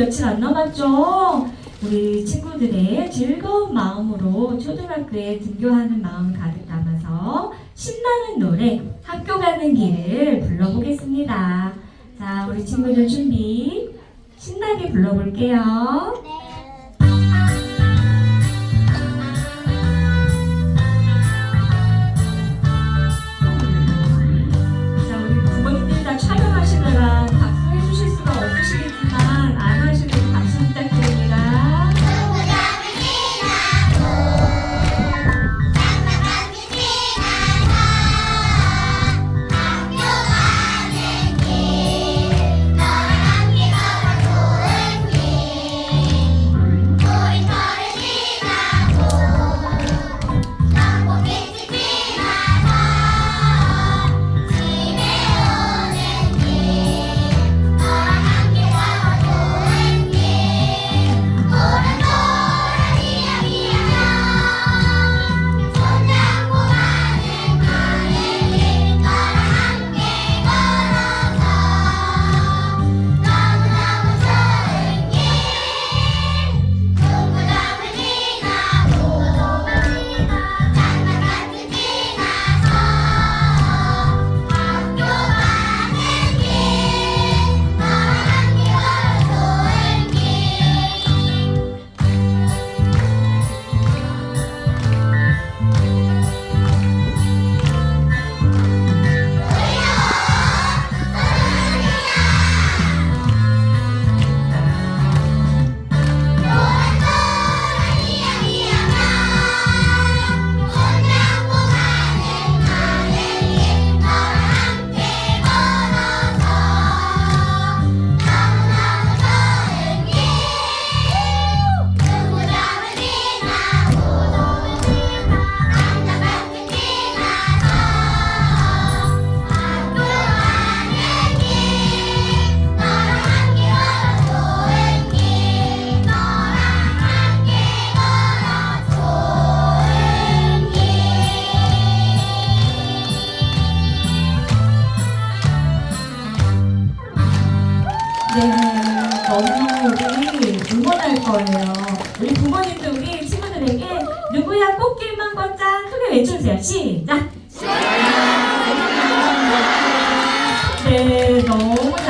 며칠 안 남았죠? 우리 친구들의 즐거운 마음으로 초등학교에 등교하는 마음 가득 담아서 신나는 노래 학교 가는 길을 불러보겠습니다. 자, 우리 친구들 준비 신나게 불러볼게요. 네, 너무 우리 응원할 거예요. 우리 부모님도 우리 친구들에게 누구야 꽃길만 걷자 크게 외쳐주세요. 시작!